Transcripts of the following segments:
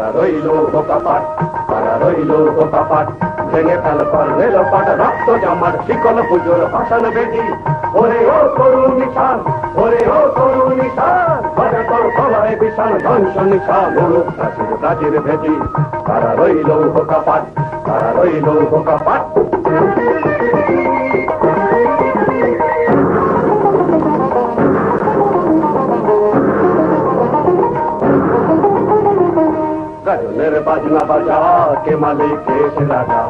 তারা রইল বোকাপাট তারা রইল বোকাপাট ভেঙে ফেল ফল রেল পাট রক্ত জামার শিকল পুজোর ভাষণ বেদি ওরে ও করু নিশান, ওরে ও করু নিশান বাজে তোর কলায় বিশাল ধ্বংস নিশান ওরূপ কাশির রাজির ভেদি তারা রইল বোকাপাট তারা গজলের বাজনা বাজা কে মালিক এসে রাজা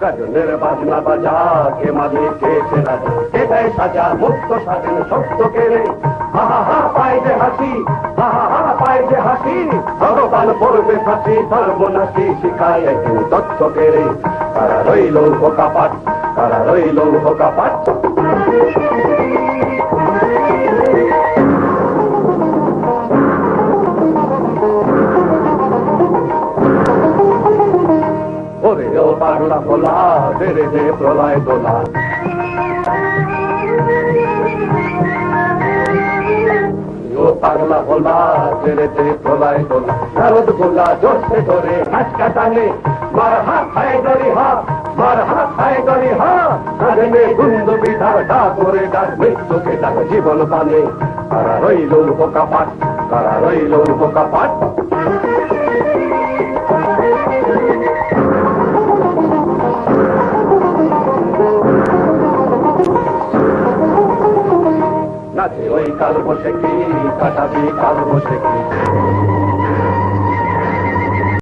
গজলের বাজনা বাজা কে মালিক এসে রাজা কে সাজা মুক্ত হা হা পায় যে হাসি হাসি তারা রইল তারা রইল পাগলা ভোলা বেড়ে দে প্রলয় দোলা। পাগলা ভোলা দে প্রলয় দোলা। নারদ গোলা জোরসে ধরে হাসকা করে জীবন পানে। তারা রইল পোকাপাট তারা রইল পোকাপাট নাচে ওই কাল বসে কি কাটাবি কাল বসে কি